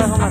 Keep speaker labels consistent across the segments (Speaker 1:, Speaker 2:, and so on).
Speaker 1: ก็มีค่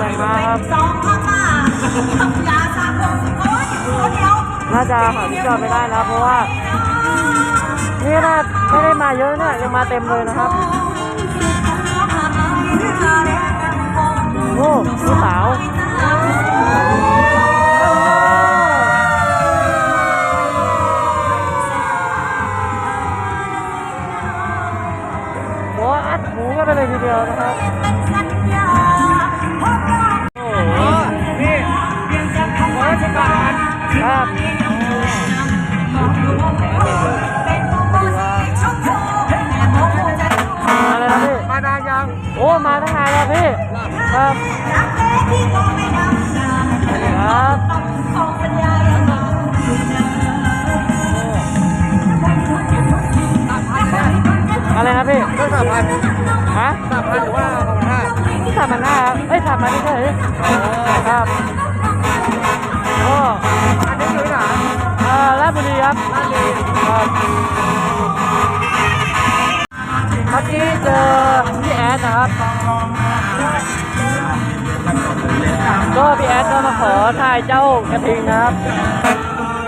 Speaker 2: สิบแรง
Speaker 3: มา
Speaker 1: ครับส
Speaker 2: องข้างหน้าทำยาสามคนโอ้ยคนเดียว
Speaker 1: น่าจะหาที่จอดไม่ได้นะเพราะว่า นี่น่าไม่ได้มาเยอะเนี่ยยังมาเต็มเลยนะครับโอ้ผู้สาวโอ้อัดหูกันไปเลยทีเดียวนะครับ
Speaker 3: ค
Speaker 1: รับโอ้อั
Speaker 3: นนี้อ
Speaker 1: ยู่
Speaker 3: ที่ไหน
Speaker 1: เอ่อราชบุรีครับราชบุรีครับเมื่อกี้เจอพี่แอดนะครับ ก็พี่แอดก็มาขอถ่ายเจ้ากระทิงนะครับ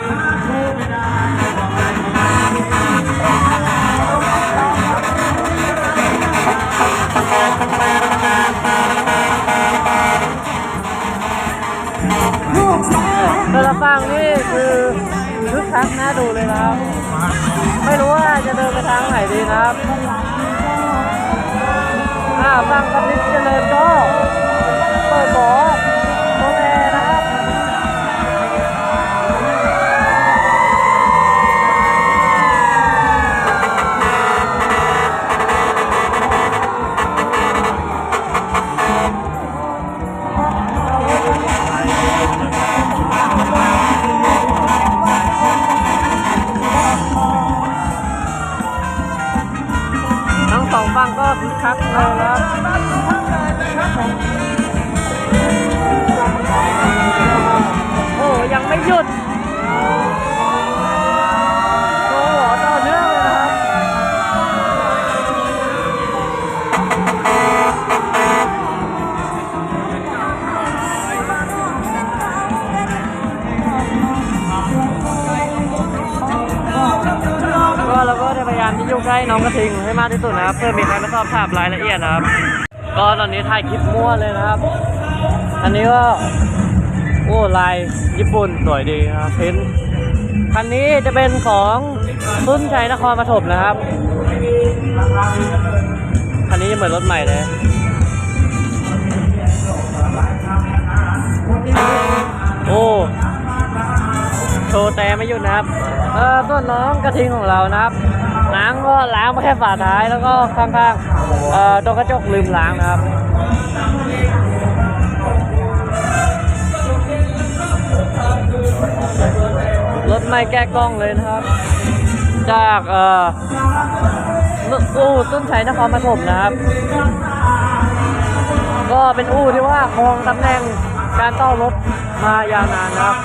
Speaker 1: แต่ละฝั่งนี่คือคึกคักน่าดูเลยนะครับ ไม่รู้ว่าจะเดินไปทางไหนดีนะครับอ่าฝั่งปฏิเจริญก็เปิดบ่อโอ คึกคักเลยครับโอ้ยังไม่หยุด ใกล้น้องกระทิงให้มากที่สุดนะครับ เพื่อมีใครมาสอบถามรายละเอียดนะครับ ก็ตอนนี้ถ่ายคลิปมั่วเลยนะครับ อันนี้ก็โอ้ลายญี่ปุ่นสวยดีนะครับเพ้นท์คันนี้จะเป็นของตุ้นชัยนครปฐมนะครับ คันนี้เหมือนรถใหม่เลยโอ้โชว์แต่ไม่หยุดนะครับ เออส่วนน้องกระทิงของเรานะครับ ล้างก็ล้างมาแค่ฝาท้ายแล้วก็ข้างๆเอ่อตรงกระจกลืมล้างนะครับรถใหม่แก้กล้องเลยนะครับ จากเอ่ออู่ต้นชัยนครปฐมนะครับ ก็เป็นอู่ที่ว่าครองตำแหน่งการต้อนรถมายาวนานนะครับ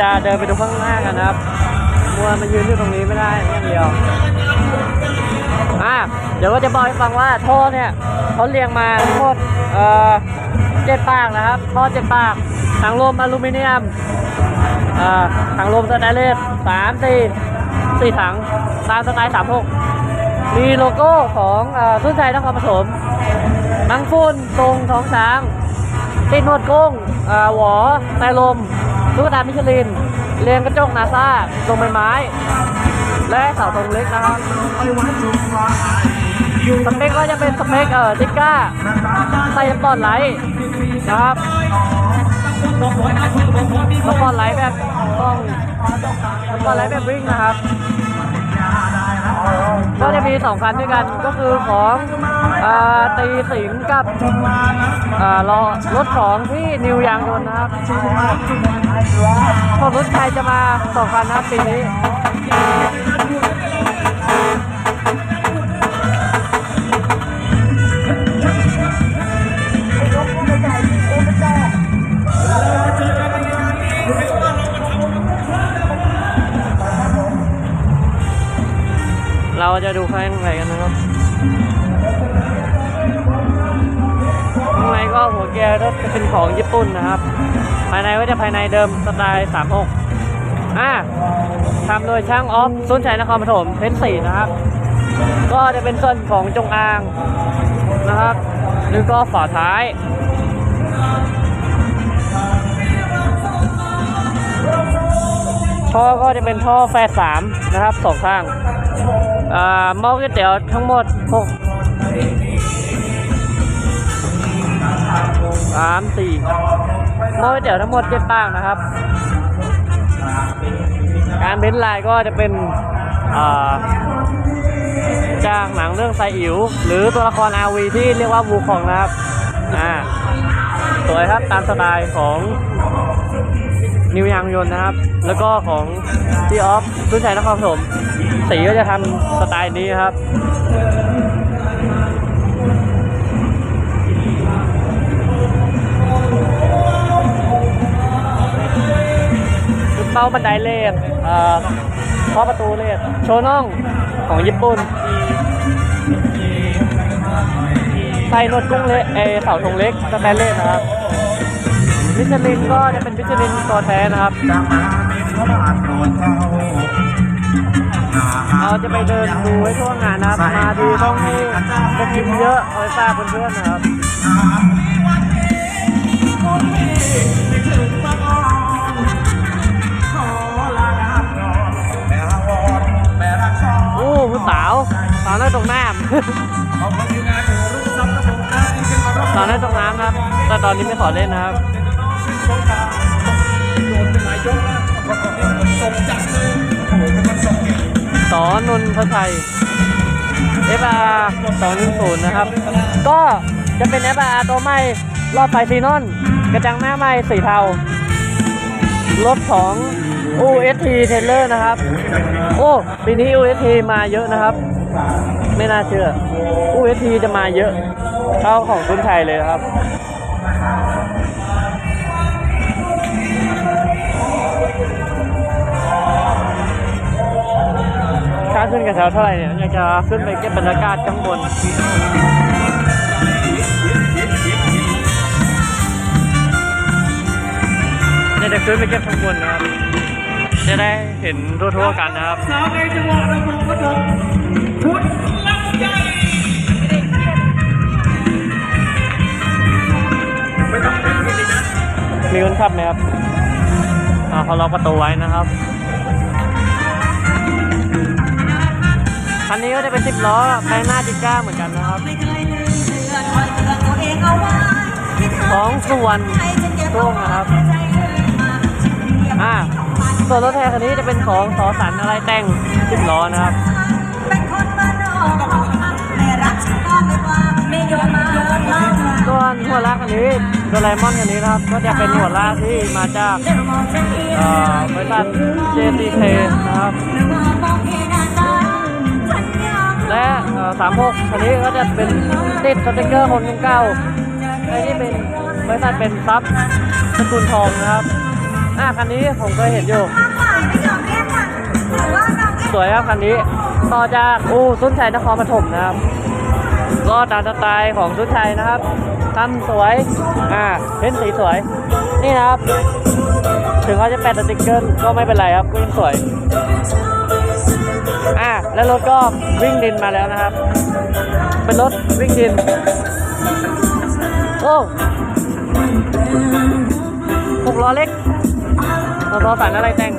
Speaker 1: จะเดินไปดูข้างหน้ากันนะครับมัวมายืนอยู่ตรงนี้ไม่ได้อย่างเดียวอะเดี๋ยวก็จะบอกให้ฟังว่าท่อเนี่ยเขาเรียงมาทั้งหมดเอ่อเจ็ดปากนะครับท่อเจ็ดปากถังลมอลูมิเนียมอ่าถังลมสแตนเลสสามสี่สี่ถังตามสไตล์สามหกมีโลโก้ของเอ่อทุ่นชัยนครปฐมมังฟุ้นตรงท้องช้างติดหนวดกุ้งหวอไตลม ลูกตามิชลิน เรียงกระจกนาซาลงใบไม้ และเสาธงเล็กนะครับสเปคก็จะเป็นสเปคเอ่อติก้าใส่สปอตไลท์นะครับสปอตไลท์แบบต้องสปอตไลท์แบบวิ่งนะครับ มีสองคันด้วยกันก็คือของอตีสิงกับรอรถของที่นิวยางยนต์นะครับของรถไทยจะมาสองคันนะปีนี้ เราจะดูข้างในกันนะครับข้างในก็หัวแกก็จะเป็นของญี่ปุ่นนะครับ ภายในก็จะภายในเดิมสไตล์36อ่าทำโดยช่างออฟสุนชัยนครปฐมเพชรสีนะครับ ก็จะเป็นส่วนของจงอางนะครับหรือก็ฝาท้ายท่อก็จะเป็นท่อแฟดสามนะครับสองข้าง หม้อก๋วยเตี๋ยวทั้งหมดหกสามสี่หม้อก๋วยเตี๋ยวทั้งหมดเจ็ดปากนะครับ การเบ้นลายก็จะเป็นจากหนังเรื่องไซอิ๋วหรือตัวละคร RV ที่เรียกว่าวูคองนะครับ อ่า สวยครับตามสไตล์ของ นิวยางยนต์นะครับ แล้วก็ของที่ออฟรุ่นชัยนครปฐมสีก็จะทำสไตล์นี้ครับเป้าบันไดเลดเอ่อเคาะประตูเลดโชน่องของญี่ปุ่นใส่หนวดกุ้งเล็กเออเสาธงเล็กสแตนเลสนะครับ มิชลินก็จะเป็นมิชลินตัวแท้นะครับเราจะไปเดินดูให้ทั่วงานนะครับ มาดีต้องมีจะกินเยอะเอาไปฝากเพื่อนๆนะครับโอ้ผู้สาวสาวน้อยตกน้ำสาวน้อยตกน้ำนะครับ แต่ตอนนี้ไม่ขอเล่นนะครับ สอนนทชัย FR 210 นะครับ ก็จะเป็น FR ตัวใหม่ รอบไฟซีนอน กระจังหน้าใหม่สีเทารถของ UST t a y l o r นะครับ โอ้ปีนี้ UST มาเยอะนะครับ ไม่น่าเชื่อ UST จะมาเยอะเท่าของคุณชัยเลยครับาขึ้นกระเช้าเท่าไหร่เนี่ยอยากจะขึ้นไปเก็บบรรยากาศข้างบนเนี่ยจะขึ้นไปเก็บข้างบนนะครับ จะได้เห็นทั่วๆกันนะครับ
Speaker 3: สาวในจังหวัดนครปฐมพุทธลำใหญ่ไม่ต้องเป็นพิธีนะ
Speaker 1: มีคนขับไหมครับอ่าเขาล็อกประตูไว้นะครับ คันนี้ก็จะเป็นสิบล้อไปหน้าจิก้าเหมือนกันนะครับ
Speaker 2: ไม่เคยลืมเลืองเอาไว้ที่เธอ
Speaker 1: ของส่วน
Speaker 2: ให้ฉันเก็บ
Speaker 1: ช่วงนะครับอ่าส่วนรถแทนคันนี้จะเป็นของสอสันอะไรแต่งสิบล้อนะครับส่วนหัวลากอันนี้โดราเอมอนอันนี้นะครับก็จะเป็นหัวลากที่มาจากบริษัท JTK นะครับ และเอ่อ36อันนี้ก็จะเป็นติดสติกเกอร์คนเก่าๆไอ้นี่เป็นบริษัทเป็นซับสกุลทองนะครับอะคันนี้ผมเคยเห็นอยู่ สวยครับคันนี้ต่อจากอู่สุนชัยนครปฐมนะครับ ก็ตามสไตล์ของสุนชัยนะครับทำสวยอ่าเพ้นสีสวย นี่นะครับ ถึงเขาจะแปะสติกเกอร์ก็ไม่เป็นไรครับก็ยังสวย อ่าแล้วรถก็วิ่งดินมาแล้วนะครับ เป็นรถวิ่งดิน โอ้หกล้อเล็กหกล้อสันอะไรแต่ง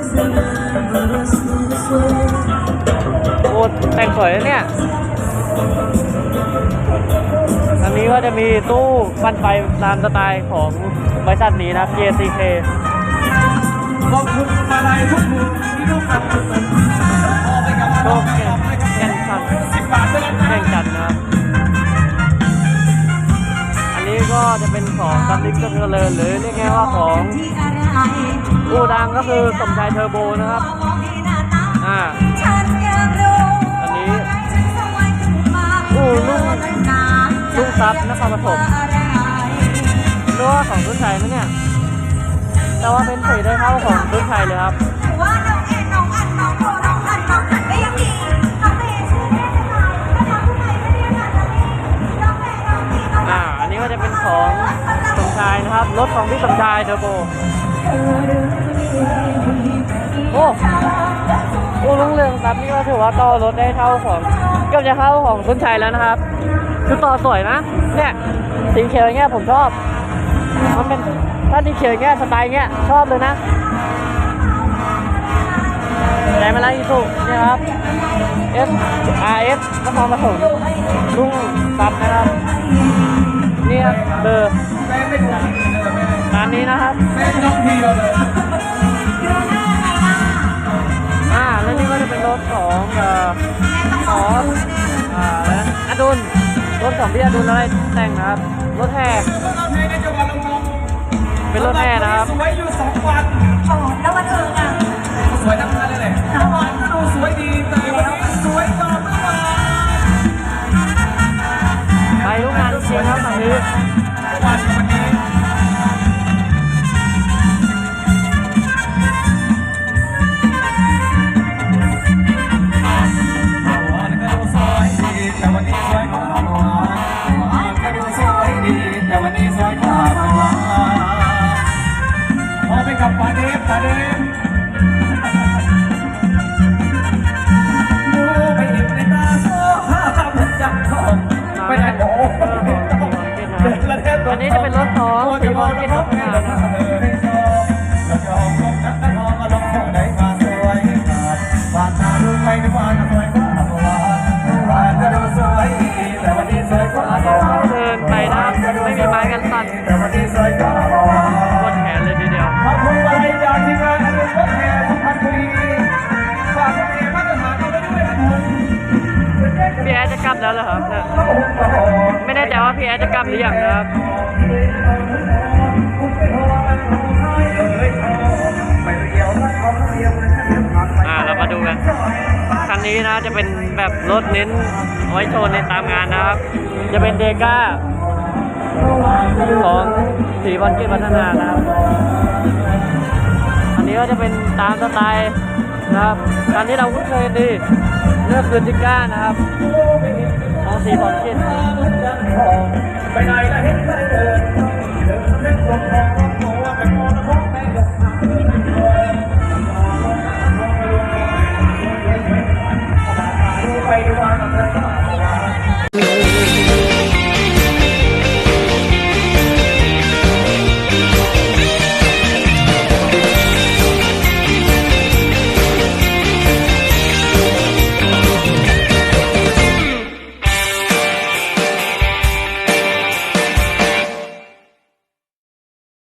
Speaker 1: โอ้แต่งสวยนะเนี่ยอันนี้ก็จะมีตู้ปั้นไฟตามสไตล์ของบริษัทนี้นะครับ JCK
Speaker 3: ขอบคุณมาลัยทุกมุมที่ทุกคำพอไปกับ
Speaker 1: โชคแก่
Speaker 3: กั
Speaker 1: นแก่นสัน
Speaker 3: สิบบาทด้วยกัน
Speaker 1: แก่ง
Speaker 3: นะ
Speaker 1: จันนะครับ อันนี้ก็จะเป็นของซัมลิกเจริญหรือเรียกง่ายว่าของอูดังก็คือสมชายเทอร์โบนะครับ อ่าอันนี้อู้ลุ่งลุ่งซับนครปฐมรู้ว่าของรุ่นชัยนะเนี่ย แต่ว่าเป็นสีได้เท่าของรุ่นชัยเลยครับ ก็จะเป็นของสมชายนะครับ รถของพี่สมชายเทอร์โบ โอ้โอ้ลุงเรืองครับนี่ก็ถือว่าต่อรถได้เท่าของเกือบจะเท่าของสุนชัยแล้วนะครับ คือต่อสวยนะ เนี่ยสีเขียวอย่างเงี้ยผมชอบ มันเป็นถ้าสีเขียวอย่างเงี้ยสไตล์เงี้ยชอบเลยนะได้มาแล้วอีสุเนี่ยครับ S R S นครปฐมลุงซับนะครับ นี่ครับเบอร์
Speaker 3: แม่ไม่ถูกเลยแม่
Speaker 1: ร้านนี้นะครับ
Speaker 3: แม่น้องพีเราเลย
Speaker 1: อ่าแล้วนี่ก็จะเป็นรถของเอ่อของอ่าอะไรนะอดุลรถของพี่อดุลอะไรแต่งนะครับรถแห่
Speaker 3: คือพวกเราเพลงในจังหวัดลำพูน
Speaker 1: เป็นรถแห่นะครับ
Speaker 3: สวยอยู่สองวัน
Speaker 2: แล้ววันอื่นอะ
Speaker 3: สวยทั้งนั้นเลยแหละเมื่อวานก็ดูสวยดี เชีย
Speaker 1: ริงครับ
Speaker 3: ตอนนี้ งานอนุรักษ์แห่สุพรรณบุรีฝากคุณเอมาตรฐานเอาไว้ด้วยนะคุณ
Speaker 1: พี่แอดจะกลับแล้วเหรอครับ ไม่แน่ใจว่าพี่แอดจะกลับหรือยังนะครับ นนี้นะจะเป็นแบบรถเน้นไว้โชว์ในตามงานนะครับ จะเป็นเดก้าของสีบอลเกตพัฒนานะครับ อันนี้ก็จะเป็นตามสไตล์นะครับคันที่เราคุ้นเคยดีเลือกคือจิก้านะครับของสีบอลเกต
Speaker 3: ไปไหนละเห็นใจเดินเดินเล่นลม